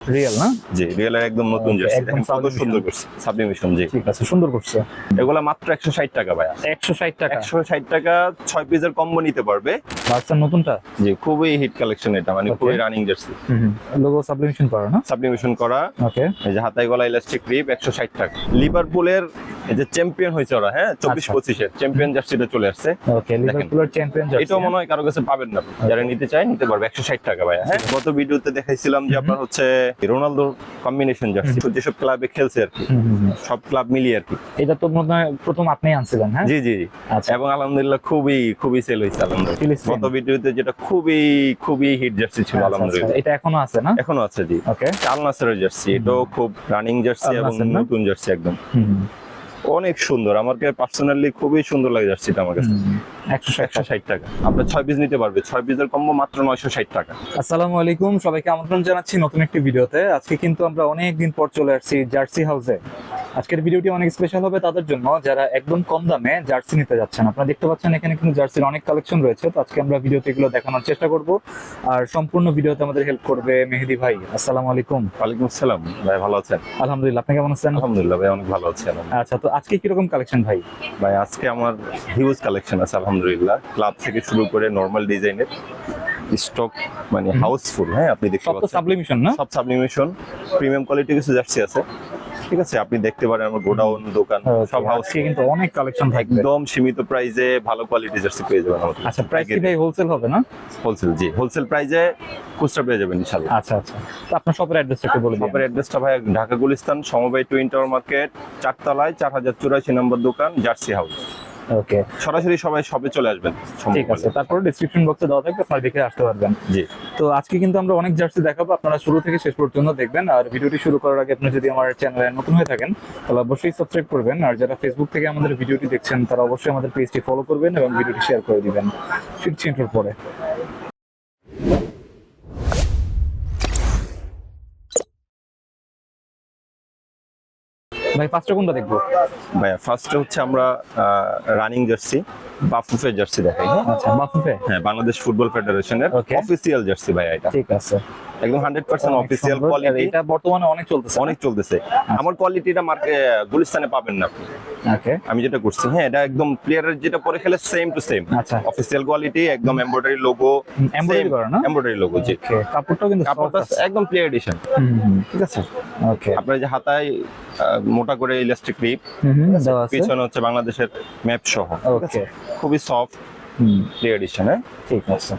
Real না? জি রিয়েলের একদম নতুন জার্সি কত সুন্দর করছে? সাবলিমেশন জি। ঠিক আছে সুন্দর করছে। এগুলা মাত্র একশো ষাট টাকা ভাইয়া। একশো ষাট টাকা? একশো ষাট টাকা ছয় পিসের কম্বো নিতে পারবে। নতুনটা? জি খুবই হিট কালেকশন এটা মানে খুবই রানিং জার্সি লোগো সাবলিমেশন করা না? সাবলিমেশন করা। ওকে এই যে হাতায় গলা ইলাস্টিক রিপ একশো ষাট টাকা। লিভারপুলের এই যে চ্যাম্পিয়ন হয়েছে ওরা হ্যাঁ? চব্বিশ আচ্ছা। পঁচিশের চ্যাম্পিয়ন জার্সিটা চলে আসছে। ওকে লিভারপুলের চ্যাম্পিয়ন এটাও মনে হয় কারও কাছে পাবেন না। যারা নিতে চায় নিতে পারবে। একশো ষাট টাকা ভাইয়া হ্যাঁ? গত ভিডিওতে দেখাইছিলাম যে আপনার হচ্ছে রোনালদো কম্বিনেশন জার্সি যেসব ক্লাবে খেলছে আর কি সব ক্লাব মিলিয়ে আর কি। এটা তো মনে হয় প্রথম আপনিই আনছিলেন হ্যাঁ? জি জি জি। আচ্ছা। এবং আলহামদুলিল্লাহ খুবই খুবই সেল হয়েছে আলহামদুলিল্লাহ। গত ভিডিওতে যেটা খুবই খুবই হিট জার্সি ছিল আচ্ছা, আলহামদুলিল্লাহ। আচ্ছা, এটা এখনও আছে না? এখনও আছে জি। ওকে আল নাসেরের জার্সি এটাও খুব রানিং জার্সি এবং? নতুন জার্সি একদম। অনেক সুন্দর। আমাকে পার্সোনালি খুবই সুন্দর লাগে জার্সিটা আমার কাছে। একশো ষাট টাকা। আপনার ছয় পিস নিতে পারবে। ছয় পিসের কম্বো মাত্র নয়শো ষাট টাকা। আসসালামু আলাইকুম। সবাইকে আমন্ত্রণ জানাচ্ছি নতুন একটি ভিডিওতে। আজকে কিন্তু আমরা অনেক দিন পর চলে আসছি জার্সি হাউসে। আজকের ভিডিওটি অনেক স্পেশাল হবে তাদের জন্য। যারা একদম কম দামে জার্সি নিতে যাচ্ছেন আপনারা দেখতে পাচ্ছেন এখানে কিন্তু জার্সির অনেক কালেকশন রয়েছে। তো আজকে আমরা ভিডিওতে এগুলো দেখানোর চেষ্টা করব। আর সম্পূর্ণ ভিডিওতে আমাদের হেল্প করবে মেহেদি ভাই। আসসালামু আলাইকুম। ওয়ালাইকুম আসসালাম। ভাই ভালো আছেন? আলহামদুলিল্লাহ। আপনি কেমন আছেন? আলহামদুলিল্লাহ ভাই অনেক ভালো আছি। আলহামদুলিল্লাহ। আচ্ছা তো আজকে কীরকম কালেকশন ভাই? ভাই আজকে আমার হিউজ কালেকশন আছে আলহামদুলিল্লাহ। ক্লাব থেকে শুরু করে নর্মাল ডিজাইনের স্টক মানে হাউসফুল হ্যাঁ আপনি দেখতে সব পাচ্ছেন। সাবলিমেশন না? সব সাবলিমেশন প্রিমিয়াম কোয়ালিটি কিছু জার্সি আছে ঠিক আছে? আপনি দেখতে পারেন আমার গোডাউন দোকান সব হাউস কিন্তু অনেক কালেকশন থাকবে। একদম সীমিত প্রাইসে ভালো কোয়ালিটি জার্সি পেয়ে যাবেন আমাদের। আচ্ছা প্রাইস কি ভাই হোলসেল হবে না? হোলসেল জি হোলসেল প্রাইসে খুচরা পেয়ে যাবেন ইনশাআল্লাহ। আচ্ছা আচ্ছা। তো আপনার শপের অ্যাড্রেসটা একটু বলে দিন। শপের অ্যাড্রেসটা ভাই ঢাকা গুলিস্তান সমবায় টুইন টাওয়ার মার্কেট চারতলায় চার হাজার চুরাশি নম্বর দোকান জার্সি হাউস ওকে। সরাসরি সবাই শপে চলে আসবেন। ঠিক আছে। তারপরে ডিসক্রিপশন বক্সে দেওয়া থাকবে আপনারা দেখে আসতে পারবেন। জি। তো আজকে কিন্তু আমরা অনেক জার্সি দেখাবো আপনারা শুরু থেকে শেষ পর্যন্ত দেখবেন আর ভিডিওটি শুরু করার আগে আপনি যদি আমার চ্যানেলে নতুন হয়ে থাকেন তাহলে অবশ্যই সাবস্ক্রাইব করবেন আর যারা ফেসবুক থেকে আমাদের ভিডিওটি দেখছেন তারা অবশ্যই আমাদের পেজটি ফলো করবেন এবং ভিডিওটি শেয়ার করে দিবেন। ফিরছি পরে। ভাই ফার্স্টে কোনটা দেখব? ভাইয়া ফার্স্টে হচ্ছে আমরা রানিং জার্সি বাফুফের জার্সি দেখাই? আচ্ছা বাফুফে? হ্যাঁ বাংলাদেশ ফুটবল ফেডারেশনের অফিসিয়াল জার্সি ভাইয়া এটা। ঠিক আছে। একদম হান্ড্রেড পার্সেন্ট অনেক অফিসিয়াল কোয়ালিটি এটা বর্তমানে অনেক চলতেছে অনেক চলতেছে। আমার কোয়ালিটিটা মার্কে গুলিস্তানে পাবেন না আপনি। ওকে আমি যেটা করছি হ্যাঁ এটা একদম প্লেয়ারের যেটা পরে খেলে সেম টু সেম আচ্ছা। অফিসিয়াল কোয়ালিটি একদম এমব্রয়ডারি লোগো এমব্রয়ডারি করা না? এমব্রয়ডারি লোগো জি। ওকে কাপড়টাও কিন্তু কাপড়টা একদম প্লেয়ার এডিশন ঠিক আছে? আপনার যে হাতায় মোটা করে ইলাস্টিক রিপ দেওয়া আছে। পিছনে হচ্ছে বাংলাদেশের ম্যাপ সহ ওকে খুবই সফট হুম, এডিশন হ্যাঁ? ঠিক আছে।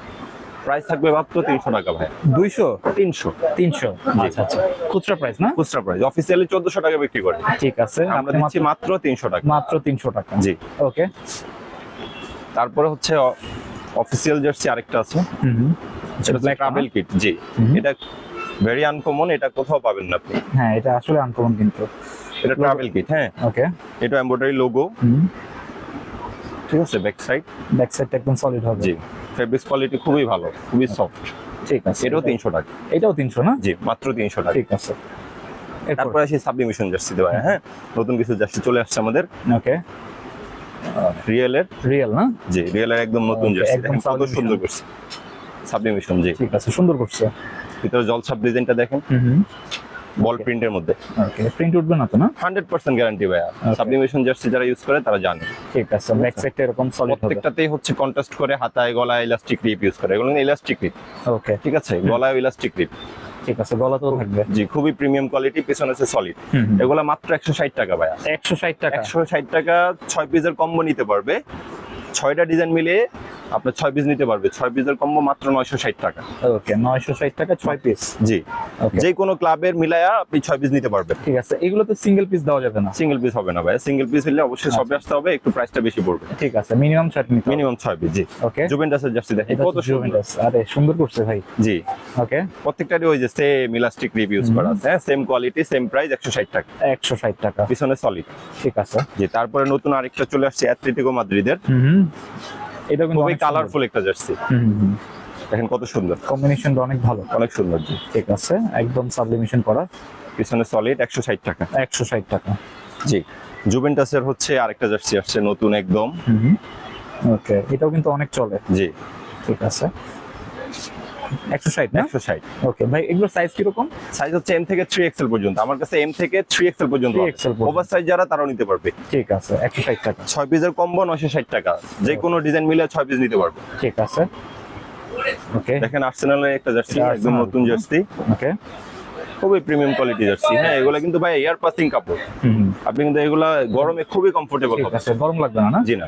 প্রাইস থাকবে মাত্র তিনশো টাকা ভাই। দুইশো? তিনশো। তিনশো। আচ্ছা আচ্ছা। খুচরা প্রাইস না? খুচরা প্রাইস অফিসিয়ালি চোদ্দশো টাকা বিক্রি করে। ঠিক আছে। আমরা দিচ্ছি মাত্র মাত্র তিনশো টাকা। মাত্র তিনশো টাকা। জি। ওকে তারপরে হচ্ছে অফিসিয়াল জার্সি আরেকটা আছে। সেটা ব্ল্যাক ট্রাভেল কিট জি। এটা ভেরি আনকমন এটা কোথাও পাবেন না আপনি। হ্যাঁ এটা আসলে আনকমন কিন্তু। এটা ট্রাভেল কিট হ্যাঁ। ওকে এটা এমব্রয়ডারি লোগো ঠিক আছে ব্যাক সাইড ব্যাক সাইডটা একদম সলিড হবে। জি ফেব্রিক্স কোয়ালিটি খুবই ভালো খুবই সফট ঠিক আছে। এটাও তিনশো টাকা। এটাও তিনশো না? জি মাত্র তিনশো টাকা। ঠিক আছে। তারপরে আসি সাবলিমেশন জার্সি দেওয়া হ্যাঁ। নতুন কিছু জার্সি চলে আসছে আমাদের। ওকে রিয়েলের রিয়েল না? জি রিয়েলের একদম নতুন জার্সি। একদম কত সুন্দর করছে। সাবলিমেশন জি। ঠিক আছে সুন্দর করছে। ভিতরে জলছাপ ডিজাইনটা দেখেন। বল. প্রিন্টের মধ্যে। ওকে প্রিন্ট উঠবে না তো না? হান্ড্রেড পার্সেন্ট গ্যারান্টি ভাইয়া। সাবলিমেশন জার্সি যারা ইউজ করে তারা জানে। ঠিক আছে ব্যাক সাইডটা এরকম সলিড হবে। প্রত্যেকটাতেই হচ্ছে কন্ট্রাস্ট করে হাতায় গলায় ইলাস্টিক রিপ ইউজ করে। এগুলো ইলাস্টিক রিপ ওকে ঠিক আছে? গলায় ইলাস্টিক রিপ ঠিক আছে গলাতেও থাকবে। জি খুবই প্রিমিয়াম কোয়ালিটি পিছনে হচ্ছে সলিড এগুলো মাত্র একশো ষাট টাকা ভাইয়া। একশো ষাট টাকা। একশো ষাট টাকা ছয় পিসের কম্বো নিতে পারবে। ছয়টা ডিজাইন মিলিয়ে আপনার ছয় পিস নিতে পারবে। ছয় পিসের কম্বো মাত্র নয়শো ষাট টাকা। ওকে নয়শো ষাট টাকা ছয় পিস জি। যে কোনো ক্লাবের মিলায়া আপনি ছয় পিস নিতে পারবেন। ঠিক আছে এগুলো তো সিঙ্গেল পিস দেওয়া যাবে না? সিঙ্গেল পিস হবে না ভাই সিঙ্গেল পিস হলে অবশ্যই সবে আসতে হবে একটু প্রাইসটা বেশি পড়বে। ঠিক আছে মিনিমাম ছয় নিতে মিনিমাম ছয় পিস জি। ওকে। জুভেন্টাসের জার্সি দেখেন কত জুভেন্টাস আরে সুন্দর করছে ভাই। জি। ওকে। প্রত্যেকটারই ওই যে সেম ইলাস্টিক রিপ ইউজ করা আছে সেম কোয়ালিটি সেম প্রাইস একশো ষাট টাকা। একশো ষাট টাকা। পিছনে সলিড ঠিক আছে। জি তারপরে নতুন আরেকটা চলে আসছে অ্যাথলেটিকো মাদ্রিদের হুম। এটা কিন্তু খুবই কালারফুল একটা জার্সি দেখেন কত সুন্দর। কম্বিনেশনটা অনেক ভালো। অনেক সুন্দর জি। ঠিক আছে একদম সাবলিমেশন করা। পিছনে সলিড একশো ষাট টাকা। একশো ষাট টাকা। জি। জুভেন্টাসের হচ্ছে আরেকটা জার্সি আসছে নতুন একদম। ওকে এটাও কিন্তু অনেক চলে। জি। ঠিক আছে। একশো ষাট একশো ষাট। ওকে ভাই এগুলো সাইজ কীরকম? সাইজ হচ্ছে এম থেকে থ্রি এক্সেল পর্যন্ত। আমার কাছে এম থেকে থ্রি এক্সেল পর্যন্ত ওভার সাইজ যারা তারাও নিতে পারবে। ঠিক আছে একশো ষাট টাকা। ছয় পিসের কম্বো নয়শো ষাট টাকা। যে কোনো ডিজাইন মিলে ছয় পিস নিতে পারবে। ঠিক আছে। ওকে দেখেন আর্সেনালের একটা জার্সি একদম নতুন জার্সি ওকে খুবই প্রিমিয়াম কোয়ালিটি জার্সি হ্যাঁ এগুলো কিন্তু ভাই এয়ার পাসিং কাপড়। আপনি কিন্তু এগুলা গরমে খুবই কমফোর্টেবল হবে গরম লাগবে না না? জি না।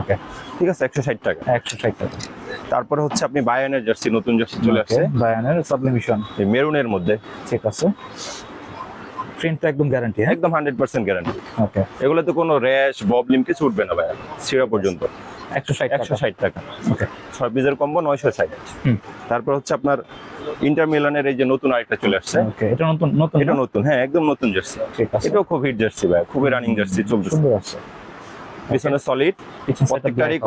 ওকে ঠিক আছে একশো ষাট টাকা। একশো ষাট টাকা। তারপরে হচ্ছে আপনি বায়ানের জার্সি নতুন জার্সি চলে আসছে। বায়ানের সাবলিমিশন এই মেরুনের মধ্যে। ঠিক আছে। প্রিন্ট তো একদম গ্যারান্টি হ্যাঁ? একদম হান্ড্রেড পার্সেন্ট গ্যারান্টি ওকে এগুলোতে কোনো র্যাশ ববলিম কিছু উঠবে না ভাই সিরা পর্যন্ত। একশো ষাট একশো ষাট টাকা। ওকে ছয় পিসের কম্বো নয়শো ষাট। হুম। তারপর হচ্ছে আপনার ইন্টার মিলানের এই যে নতুন আরেকটা চলে আসছে। ওকে এটা নতুন নতুন এটা নতুন হ্যাঁ একদম নতুন জার্সি। ঠিক আছে। এটাও খুব হিট জার্সি ভাই খুবই রানিং জার্সি চলতেছে। সুন্দর আছে। পিছনে সলিড প্রত্যেকটারই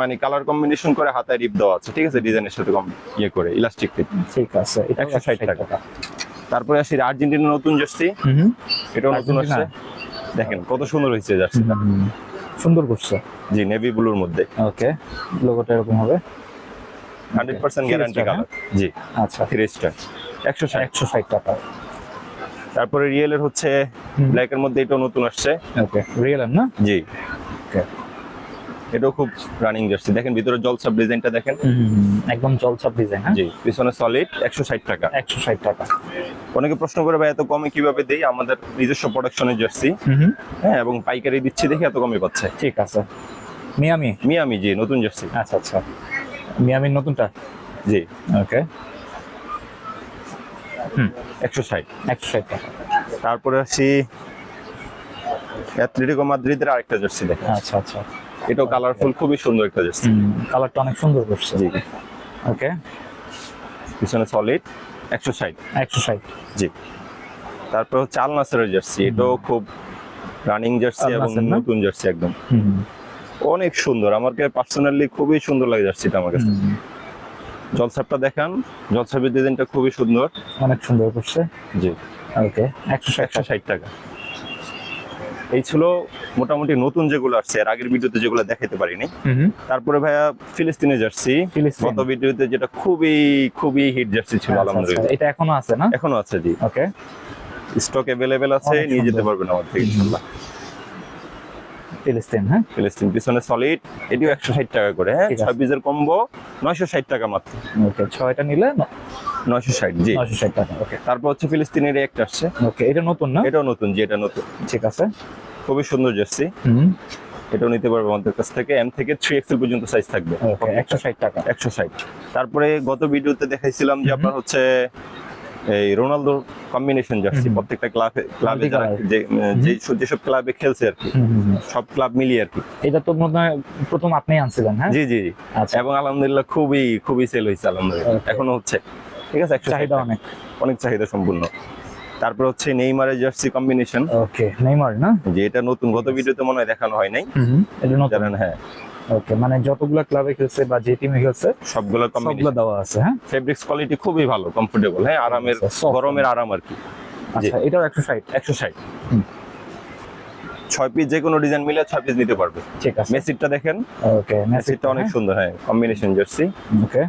মানে কালার কম্বিনেশন করে হাতায় রিপ দেওয়া আছে ঠিক আছে? ডিজাইনের সাথে কম ইয়ে করে ইলাস্টিক ঠিক আছে এটা 160 টাকা। তারপরে আসি আর্জেন্টিনার নতুন জার্সি এটাও নতুন আসছে। দেখেন কত সুন্দর হয়েছে জার্সিটা সুন্দর করছে। জি নেভি ব্লুর মধ্যে। ওকে লোগোটা এরকম হবে। Hundred percent Three guarantee colour জি আচ্ছা। থ্রি স্টার একশো ষাট। একশো ষাট টাকা। তারপরে রিয়েলের হচ্ছে। ব্ল্যাকের মধ্যে এটাও নতুন আসছে। ওকে রিয়েল না? জি। ওকে। এটাও খুব রানিং জার্সি দেখেন ভিতরে জলসাপ ডিজাইনটা দেখেন। একদম জলছাপ ডিজাইন হ্যাঁ? জি পিছনে সলিড একশো ষাট টাকা। একশো ষাট টাকা। অনেকে প্রশ্ন করে ভাই এত কমে কীভাবে দেই? আমাদের নিজস্ব প্রোডাকশনের জার্সি হ্যাঁ এবং পাইকারি দিচ্ছি দেখি এত কমে পাচ্ছে। ঠিক আছে। মিয়ামি? মিয়ামি জি নতুন জার্সি আচ্ছা আচ্ছা। মিয়ামির নতুনটা? জি। ওকে। একশো ষাট। একশো ষাট। তারপরে আসি অ্যাথলেটিকো মাদ্রিদের আরেকটা জার্সি দেখেন। আচ্ছা আচ্ছা। এটাও কালারফুল খুবই সুন্দর একটা জার্সি। কালারটা অনেক সুন্দর করছে। জি ওকে। পিছনে সলিড একশো ষাট। একশো ষাট। জি। তারপর হচ্ছে আল নাসেরের জার্সি এটাও খুব রানিং জার্সি এবং নতুন জার্সি একদম। অনেক সুন্দর। আমাকে পার্সোনালি খুবই সুন্দর লাগে জার্সিটা আমার কাছে। জলসাপটা দেখান। জলসাপের ডিজাইনটা খুবই সুন্দর। অনেক সুন্দর করছে। জি। ওকে একশো একশো ষাট টাকা। এই ছিল মোটামুটি নতুন যেগুলো আসছে এর আগের ভিডিওতে যেগুলো দেখাতে পারিনি। তারপরে ভাইয়া ফিলিস্তিনে জার্সি। গত ভিডিওতে যেটা খুবই খুবই হিট জার্সি ছিল আচ্ছা, আচ্ছা, আলহামদুলিল্লাহ। এটা এখনও আছে না? এখনও আছে জি। ওকে। স্টক অ্যাভেলেবেল আছে নিয়ে যেতে পারবেন আমার থেকে ইনশাল্লাহ। ফিলিস্তিন হ্যাঁ? ফিলিস্তিন পিছনে সলিড এটিও একশো ষাট টাকা করে হ্যাঁ? ছয় পিসের কম্বো নয়শো ষাট টাকা মাত্র। ওকে ছয়টা নিলে নয়শো ষাট জি। নয়শো ষাট টাকা ওকে তারপর হচ্ছে ফিলিস্তিনের একটা আসছে। ওকে এটা নতুন না? এটাও নতুন জি এটা নতুন। ঠিক আছে। খুবই সুন্দর জার্সি হুম। এটাও নিতে পারবে আমাদের কাছ থেকে। এম থেকে থ্রি এক্সেল পর্যন্ত সাইজ থাকবে। একশো ষাট টাকা। একশো ষাট। তারপরে গত ভিডিওতে দেখাইছিলাম যে আপনার হচ্ছে এই রোনালদোর কম্বিনেশন জার্সি প্রত্যেকটা ক্লাবে ক্লাবে যারা যে যে যেসব ক্লাবে খেলছে আর কি। সব ক্লাব মিলিয়ে আর কি। এটা তো মনে প্রথম আপনি আনছিলেন হ্যাঁ? জি জি আচ্ছা। এবং আলহামদুলিল্লাহ খুবই খুবই সেল হয়েছে আলহামদুলিল্লাহ. এখনও হচ্ছে। ঠিক আছে চাহিদা অনেক। অনেক চাহিদা সম্পূর্ণ। তারপর হচ্ছে নেইমারের জার্সি কম্বিনেশন ওকে নেইমার না? যে এটা নতুন গত ভিডিওতে মনে হয় দেখানো হয় নাই। এটা নতুন। হ্যাঁ। ওকে মানে যতগুলা ক্লাবে খেলছে বা যে টিমে খেলছে সবগুলো সবগুলো দেওয়া আছে হ্যাঁ? ফেব্রিক্স কোয়ালিটি খুবই ভালো কমফোর্টেবল হ্যাঁ? আরামের আচ্ছা, গরমের আরাম আর কি। আচ্ছা এটাও একশো ষাট। একশো ষাট। ছয় পিস যে কোনো ডিজাইন মিলে ছয় পিস নিতে পারবে। ঠিক আছে। মেসিটটা দেখেন। ওকে মেসিটটা অনেক সুন্দর হ্যাঁ। কম্বিনেশন জার্সি ওকে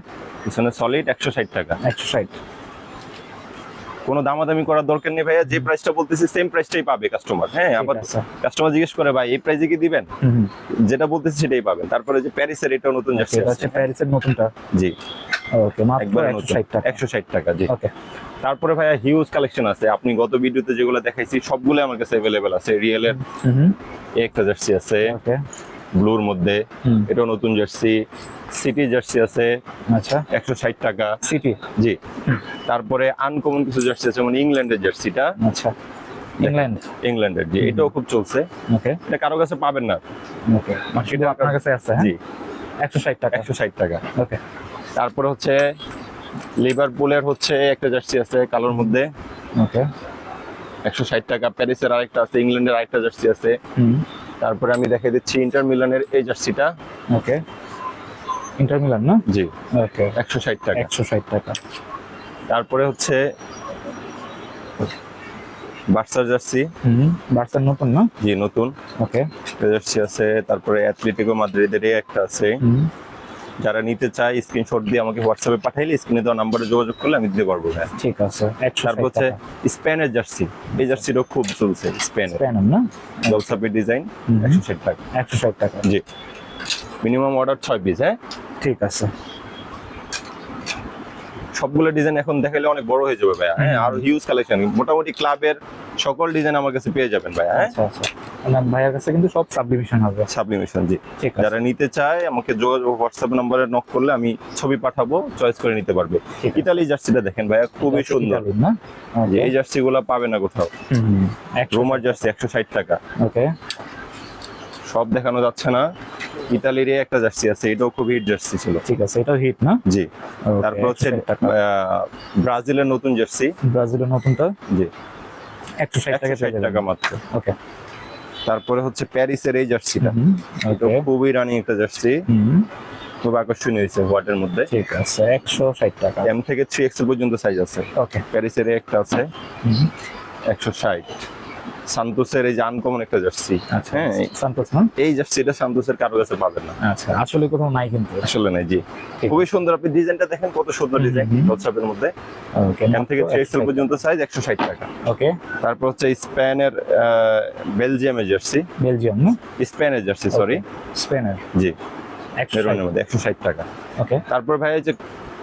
পিছনে সলিড একশো ষাট টাকা। একশো ষাট। কোনো দামাদামি করার দরকার নেই ভাইয়া। যে প্রাইসটা বলতেছি সেম প্রাইসটাই পাবে কাস্টমার হ্যাঁ আবার কাস্টমার জিজ্ঞেস করে ভাই এই প্রাইসে কি দিবেন। যেটা বলতেছি সেটাই পাবেন। তারপরে যে প্যারিসের এটাও নতুন এটা আছে। প্যারিসের নতুনটা? জি। ওকে মাত্র একবার একশো ষাট টাকা। একশো ষাট টাকা জি। ওকে তারপরে ভাইয়া হিউজ কালেকশন আছে। আপনি গত ভিডিওতে যেগুলো দেখাইছি সবগুলো আমার কাছে অ্যাভেলেবেল আছে। রিয়েলের হুম হুম। একটা জার্সি আছে। ওকে ব্লুর মধ্যে। এটাও নতুন জার্সি সিটি জার্সি আছে। আচ্ছা। একশো ষাট টাকা। সিটি? জি। তারপরে আনকমন কিছু জার্সি আছে যেমন ইংল্যান্ডের জার্সিটা। আচ্ছা। ইংল্যান্ড? ইংল্যান্ডের জি। এটাও খুব চলছে। ওকে। এটা কারও কাছে পাবেন না। ওকে। শুধু আপনার কাছে আছে হ্যাঁ? জি। একশো ষাট টাকা। একশো ষাট টাকা। ওকে। তারপরে হচ্ছে লিভারপুলের হচ্ছে একটা জার্সি আছে কালোর মধ্যে। ওকে। একশো ষাট টাকা। প্যারিসের আরেকটা আছে ইংল্যান্ডের আরেকটা জার্সি আছে। হুম। তারপরে আমি দেখে দিচ্ছি ইন্টার মিলানের এই জার্সিটা। ওকে। ইন্টার মিলান না? জি। ওকে একশো ষাট টাকা। একশো ষাট টাকা। তারপরে হচ্ছে বার্সার জার্সি। হুম বার্সার নতুন না? জি নতুন। ওকে জার্সি আছে তারপরে অ্যাথলেটিকো মাদ্রিদের একটা আছে। যারা নিতে চায় স্ক্রিনশট দিয়ে আমাকে হোয়াটসঅ্যাপে পাঠাইলে স্ক্রিনে দেওয়া নাম্বারে যোগাযোগ করলে আমি দিতে পারব হ্যাঁ ঠিক আছে তারপর হচ্ছে স্পেনের জার্সি। এই জার্সিটাও খুব চলছে স্পেনের প্যানেল না? জলসাপের ডিজাইন। একশো ষাট টাকা। একশো ষাট টাকা। জি। মিনিমাম অর্ডার ছয় পিস হ্যাঁ? ঠিক আছে। সবগুলো ডিজাইন এখন দেখাইলে অনেক বড় হয়ে যাবে ভাইয়া। হ্যাঁ আর হিউজ কালেকশন মোটামুটি ক্লাবের সকল ডিজাইন আমার কাছে পেয়ে যাবেন ভাইয়া হ্যাঁ? আচ্ছা আচ্ছা। ভাইয়ার কাছে কিন্তু সব সাবডিভিশন হবে। সাবলিমেশন জি। ঠিক আছে। যারা নিতে চায় আমাকে যোগাযোগ হোয়াটসঅ্যাপ নম্বরে নক করলে আমি ছবি পাঠাবো চয়েস করে নিতে পারবে। ইতালি জার্সিটা দেখেন ভাইয়া খুবই সুন্দর। না? এই জার্সি গুলা পাবে না কোথাও। রোমার জার্সি একশো ষাট টাকা। ওকে সব দেখানো যাচ্ছে না। ইতালির একটা জার্সি আছে এটাও খুব হিট জার্সি ছিল। ঠিক আছে এটাও হিট না? জি। তারপর হচ্ছে 160 ব্রাজিলের নতুন জার্সি। ব্রাজিলের নতুনটা? জি। একশো ষাট টাকা মাত্র। ওকে তারপরে হচ্ছে প্যারিসের এই জার্সিটা। এটা খুবই রানিং একটা জার্সি। খুব আকর্ষণীয় হয়েছে হোয়াটের মধ্যে। ঠিক আছে একশো ষাট টাকা। এম থেকে থ্রি এক্সেল পর্যন্ত সাইজ আছে। ওকে প্যারিসের একটা আছে। একশো ষাট। সান্তোসের এই যে আনকমন একটা জার্সি আচ্ছা হ্যাঁ সান্তোস না এই জার্সিটা সান্তোসের কারও কাছে পাবেন না। আচ্ছা আসলে কোথাও নাই কিন্তু। আসলে নাই জি। খুবই সুন্দর আপনি ডিজাইনটা দেখেন কত সুন্দর ডিজাইন। হোয়াটসঅ্যাপের মধ্যে। ওকে এম থেকে এক্সেল পর্যন্ত সাইজ একশো ষাট টাকা। ওকে তারপর হচ্ছে স্পেনের বেলজিয়ামের জার্সি বেলজিয়াম না স্পেনের জার্সি সরি স্পেনের জি। একশো ষাট। টাকা। ওকে তারপর ভাই এই যে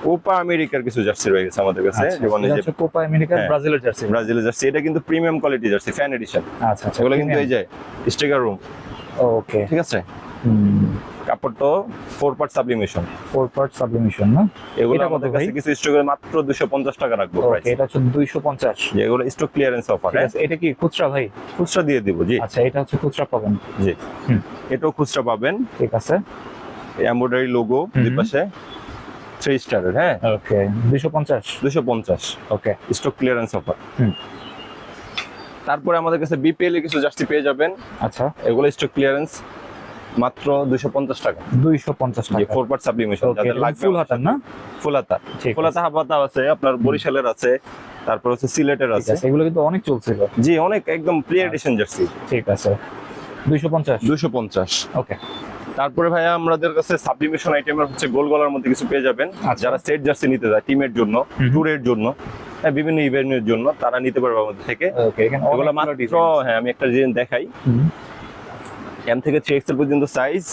কোপা আমেরিকার কিছু জার্সি রয়ে গেছে আমাদের কাছে যেমন এই যে কোপা আমেরিকা হ্যাঁ। ব্রাজিলের জার্সি। ব্রাজিলের জার্সি। এটা কিন্তু premium quality jersey fan edition আচ্ছা আচ্ছা এগুলো কিন্তু এই যে স্টিকার রুম ওকে। ঠিক আছে? কাপড়টা four part sublimation four part sublimation না? এগুলো আমাদের? কাছে কিছু স্টক মাত্র দুশো পঞ্চাশ টাকা রাখব প্রাইস এটা হচ্ছে দুইশো পঞ্চাশ। যেগুলো স্টক ক্লিয়ারেন্স অফার এটা কি খুচরা ভাই? খুচরা দিয়ে দিব জি। আচ্ছা এটা হচ্ছে খুচরা পাবেন। জি। এটাও খুচরা পাবেন। ঠিক আছে। Embroidery logo. দুই পাশে। থ্রি স্টারের হ্যাঁ? ওকে দুইশো পঞ্চাশ? দুশো পঞ্চাশ। ওকে স্টক ক্লিয়ারেন্স অফার হুম। তারপরে আমাদের কাছে বিপিএল এর কিছু জার্সি পেয়ে যাবেন। আচ্ছা। এগুলো স্টক ক্লিয়ারেন্স মাত্র দুশো পঞ্চাশ টাকা। দুইশো পঞ্চাশ যে টাকা। ফোর পার্ট সাবলিমেশন যাদের লাগবে ফুল হাতার না? ফুল হাতা ঠিক ফুল হাতা হাফ হাতা আছে আপনার বরিশালের আছে তারপর হচ্ছে সিলেটের আছে। এগুলো কিন্তু অনেক চলছিল। জি অনেক একদম প্লে এডিশন জার্সি। ঠিক আছে। দুইশো পঞ্চাশ? দুশো পঞ্চাশ। ওকে তারপরে ভাইয়া আমাদের কাছে সাবডিভিশন আইটেমের হচ্ছে গোল গলার মধ্যে কিছু পেয়ে যাবেন। আচ্ছা। যারা সেট জার্সি নিতে যায় টিমের জন্য। ট্যুরের জন্য হ্যাঁ বিভিন্ন ইভেন্টের জন্য তারা নিতে পারবে আমাদের থেকে। এগুলো মাত্র হ্যাঁ আমি একটা জিনিস দেখাই। এম থেকে থ্রি এক্সেল পর্যন্ত সাইজ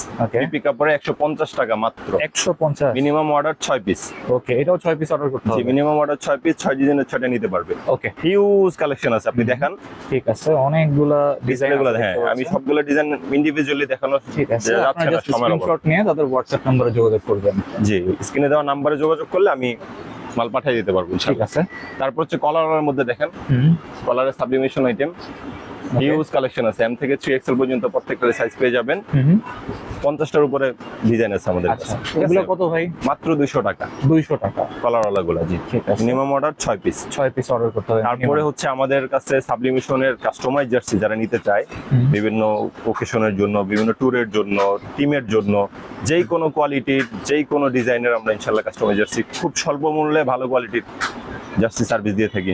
পিক কাপড়ে একশো পঞ্চাশ টাকা মাত্র। একশো পঞ্চাশ। মিনিমাম অর্ডার ছয় পিস ওকে এটাও ছয় পিস অর্ডার করতে হবে। মিনিমাম অর্ডার ছয় পিস ছয় ডিজাইনের ছয়টা নিতে পারবে। ওকে হিউজ কালেকশন আছে আপনি দেখান। ঠিক আছে অনেকগুলা ডিজাইন ডিজাইনগুলো হ্যাঁ আমি সবগুলো ডিজাইন ইন্ডিভিজুয়ালি দেখানো ঠিক আছে আপনারা স্ক্রিনশট নিয়ে তাদের হোয়াটসঅ্যাপ নম্বরে যোগাযোগ করবেন। জি স্ক্রিনে দেওয়া নাম্বারে যোগাযোগ করলে আমি মাল পাঠিয়ে দিতে পারব ঠিক আছে। তারপর হচ্ছে কলারের মধ্যে দেখেন। কলারের সাবলিমেশন আইটেম হিউজ কালেকশন আছে। এম থেকে থ্রি এক্সেল পর্যন্ত প্রত্যেকটা সাইজ পেয়ে যাবেন। পঞ্চাশটার উপরে ডিজাইন আছে আমাদের আচ্ছা। কাছে। এগুলো কত ভাই? মাত্র দুইশো টাকা। দুইশো টাকা। কলারওয়ালা গুলা জি। ঠিক আছে। মিনিমাম অর্ডার ছয় পিস ছয় পিস অর্ডার করতে হবে তারপরে হচ্ছে আমাদের কাছে সাবলিমেশনের কাস্টমাইজ জার্সি যারা নিতে চায় বিভিন্ন ওকেশনের জন্য বিভিন্ন ট্যুরের জন্য টিমের জন্য যেই কোনো কোয়ালিটির যেই কোনো ডিজাইনের আমরা ইনশাল্লাহ কাস্টমাইজ জার্সি খুব স্বল্প মূল্যে ভালো কোয়ালিটির জার্সি সার্ভিস দিয়ে থাকি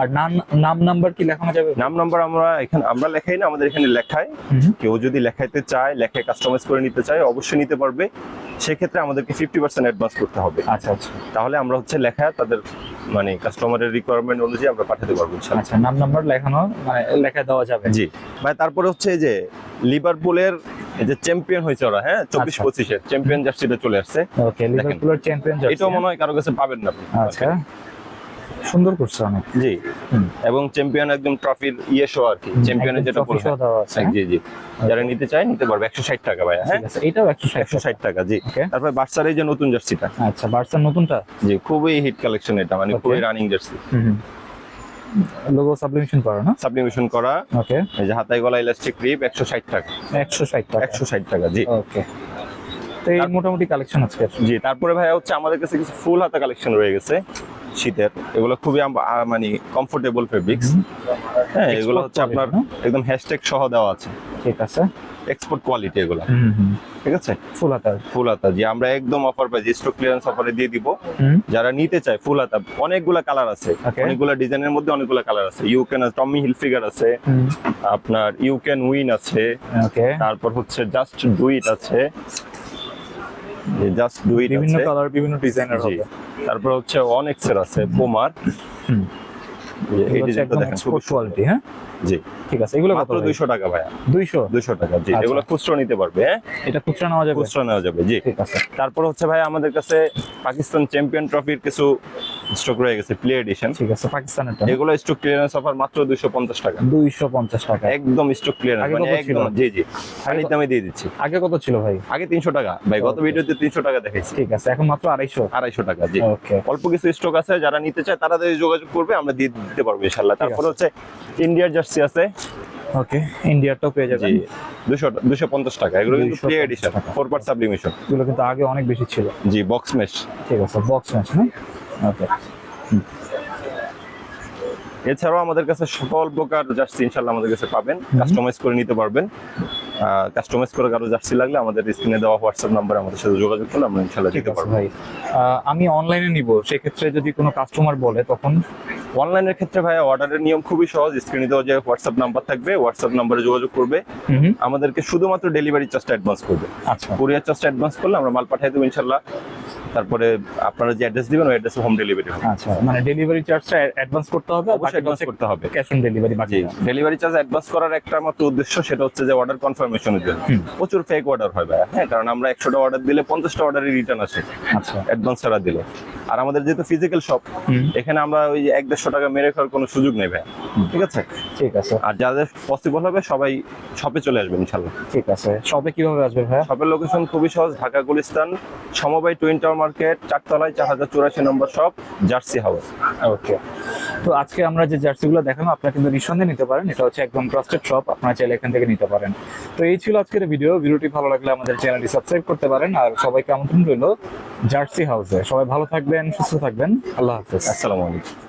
আর নাম নাম নাম্বার কি লেখানো যাবে? নাম নাম্বার আমরা এখানে আমরা লেখাই না আমাদের এখানে লেখায়। কেউ যদি লেখাইতে চায় লেখায় কাস্টমাইজ করে নিতে চায় অবশ্যই নিতে পারবে। সেক্ষেত্রে আমাদেরকে ফিফটি পার্সেন্ট অ্যাডভান্স করতে হবে। আচ্ছা আচ্ছা। তাহলে আমরা হচ্ছে লেখা তাদের মানে কাস্টমারের রিকোয়ারমেন্ট অনুযায়ী আমরা পাঠাতে পারব আচ্ছা নাম নাম্বার লেখানো মানে লেখা দেওয়া যাবে। জি। ভাই তারপরে হচ্ছে এই যে লিভারপুলের এই যে চ্যাম্পিয়ন হয়েছে ওরা হ্যাঁ? চব্বিশ আচ্ছা। পঁচিশের চ্যাম্পিয়ন জার্সিটা চলে আসছে। ওকে লিভারপুলের চ্যাম্পিয়ন এটাও মনে হয় কারও কাছে পাবেন না। আচ্ছা। সুন্দর করছে অনেক। জি। এবং চ্যাম্পিয়ন একদম ট্রফির ইয়ে শো আর কি চ্যাম্পিয়নের যেটা আছে জি জি যারা নিতে চায় নিতে পারবে। একশো ষাট টাকা ভাই হ্যাঁ? এটাও একশো ষাট একশো ষাট টাকা জি। তারপরে বার্সার এই যে নতুন জার্সিটা। আচ্ছা বার্সার নতুনটা? জি খুবই হিট কালেকশন এটা মানে খুবই রানিং জার্সি। লোগো সাবলিমেশন করা না? সাবলিমেশন করা। ওকে এই যে হাতায় গলা ইলাস্টিক রিপ একশো ষাট টাকা। একশো ষাট টাকা। একশো ষাট টাকা জি। ওকে তো এই মোটামুটি কালেকশন আজকে। জি তারপরে ভাইয়া হচ্ছে আমাদের কাছে কিছু ফুল হাতা কালেকশন রয়ে গেছে শীতের। এগুলো খুবই মানে কমফোর্টেবল ফেব্রিক্স হ্যাঁ এগুলো হচ্ছে আপনার একদম হ্যাশট্যাগ সহ দেওয়া আছে। ঠিক আছে। এক্সপোর্ট কোয়ালিটি এগুলো। ঠিক আছে? ফুল হাতার ফুল হাতা জি আমরা একদম অফার পাই স্টক ক্লিয়ারেন্স অফারে দিয়ে দিব। যারা নিতে চায় ফুল হাতা অনেকগুলা কালার আছে. অনেকগুলা ডিজাইনের মধ্যে অনেকগুলা কালার আছে। ইউ ক্যান টমি হিল ফিগার আছে। আপনার ইউ ক্যান উইন আছে। তারপর হচ্ছে জাস্ট ডু ইট আছে। জাস্ট ডু ইট বিভিন্ন কালার বিভিন্ন ডিজাইনের হবে। তারপর হচ্ছে অনেক্সের আছে পোমার কোয়ালিটি হ্যাঁ? জি। ঠিক আছে এগুলো কত টাকা ভাইয়া। টাকা জি আচ্ছা। এগুলো খুচরো নিতে পারবে হ্যাঁ? এটা খুচরা নেওয়া যাবে? খুচরো নেওয়া যাবে জি। ঠিক আছে। তারপর হচ্ছে ভাই আমাদের কাছে পাকিস্তান চ্যাম্পিয়ন ট্রফির কিছু স্টক রয়ে গেছে প্লে এডিশন ঠিক আছে পাকিস্তানেরটা এগুলো স্টক ক্লিয়ারেন্স অফার মাত্র দুইশো পঞ্চাশ টাকা। দুইশো পঞ্চাশ টাকা। একদম স্টক ক্লিয়ারেন্স মানে একদম জি জি। খালি দামে দিয়ে দিচ্ছি। আগে কত ছিল ভাই? আগে তিনশো টাকা। ভাই গত. ভিডিওতে তিনশো টাকা দেখাইছি। ঠিক আছে এখন মাত্র আড়াইশো। আড়াইশো টাকা জি। ওকে অল্প কিছু স্টক আছে যারা নিতে চায় তারা যোগাযোগ করবে আমরা দিয়ে দিতে পারব ইনশাল্লাহ তারপর হচ্ছে ইন্ডিয়ার জার্সি আছে। ওকে ইন্ডিয়ারটাও পেয়ে যাবেন। দুশো দুশো পঞ্চাশ টাকা। এগুলো কিন্তু play edition. Four part sublimation এগুলো কিন্তু আগে অনেক বেশি ছিল। জি বক্স মেশ ঠিক আছে বক্স ম্যাচ না ওকে। এছাড়াও আমাদের কাছে সকল প্রকার জার্সি ইনশাল্লাহ আমাদের কাছে পাবেন। কাস্টমাইজ করে নিতে পারবেন। কাস্টমাইজ করে কারও জার্সি লাগলে আমাদের স্ক্রিনে দেওয়া হোয়াটসঅ্যাপ নাম্বারে আমাদের সাথে যোগাযোগ করলে আমরা ইনশাল্লাহ দিতে পারব। ভাই। আমি অনলাইনে নিব। সেক্ষেত্রে যদি কোনো কাস্টমার বলে তখন অনলাইনের ক্ষেত্রে ভাই অর্ডারের নিয়ম খুবই সহজ। স্ক্রিনে দেওয়া যে হোয়াটসঅ্যাপ নাম্বার থাকবে হোয়াটসঅ্যাপ নাম্বারে যোগাযোগ করবে। আমাদেরকে শুধুমাত্র ডেলিভারি চার্জটা অ্যাডভান্স করবে। আচ্ছা। কুরিয়ার চার্জটা অ্যাডভান্স করলে আমরা মাল পাঠিয়ে দেবো ইনশাল্লাহ তারপরে আপনারা যে অ্যাড্রেস দিবেন ওই অ্যাড্রেসে হোম ডেলিভারি হবে। আচ্ছা মানে ডেলিভারি চার্জটা অ্যাডভান্স করতে হবে অবশ্যই অ্যাডভান্স করতে হবে। ক্যাশ অন ডেলিভারি বাকি ডেলিভারি চার্জ অ্যাডভান্স করার একটা মাত্র উদ্দেশ্য সেটা হচ্ছে যে অর্ডার কনফার্মেশনের জন্য। প্রচুর ফেক অর্ডার হয় ভাই হ্যাঁ কারণ আমরা একশোটা অর্ডার দিলে পঞ্চাশটা অর্ডারই রিটার্ন আসে। আচ্ছা। অ্যাডভান্স ছাড়া দিলে। আর আমাদের যেহেতু ফিজিক্যাল শপ এখানে আমরা ওই এক দেড়শো টাকা মেরে খাওয়ার কোনো সুযোগ নেই ভাই। ঠিক আছে? ঠিক আছে। আর যাদের পসিবল হবে সবাই শপে চলে আসবেন ইনশাল্লাহ। ঠিক আছে। শপে কীভাবে আসবেন ভাইয়া? শপের লোকেশন খুবই সহজ ঢাকা গুলিস্তান সমবায় টুইন টাওয়ার মার্কেট চারতলায় চার হাজার চুরাশি number shop jersey house okay তো আজকে আমরা যে জার্সিগুলো দেখানো আপনারা কিন্তু নিঃসন্দেহে নিতে পারেন। এটা হচ্ছে একদম ট্রাস্টেড শপ আপনারা চাইলে এখান থেকে নিতে পারেন। তো এই ছিল আজকের ভিডিও ভিডিওটি ভালো লাগলে আমাদের চ্যানেলটি সাবস্ক্রাইব করতে পারেন। আর সবাইকে আমন্ত্রণ রইল জার্সি হাউসে সবাই ভালো থাকবেন সুস্থ থাকবেন। আল্লাহ হাফেজ। আসসালামু আলাইকুম।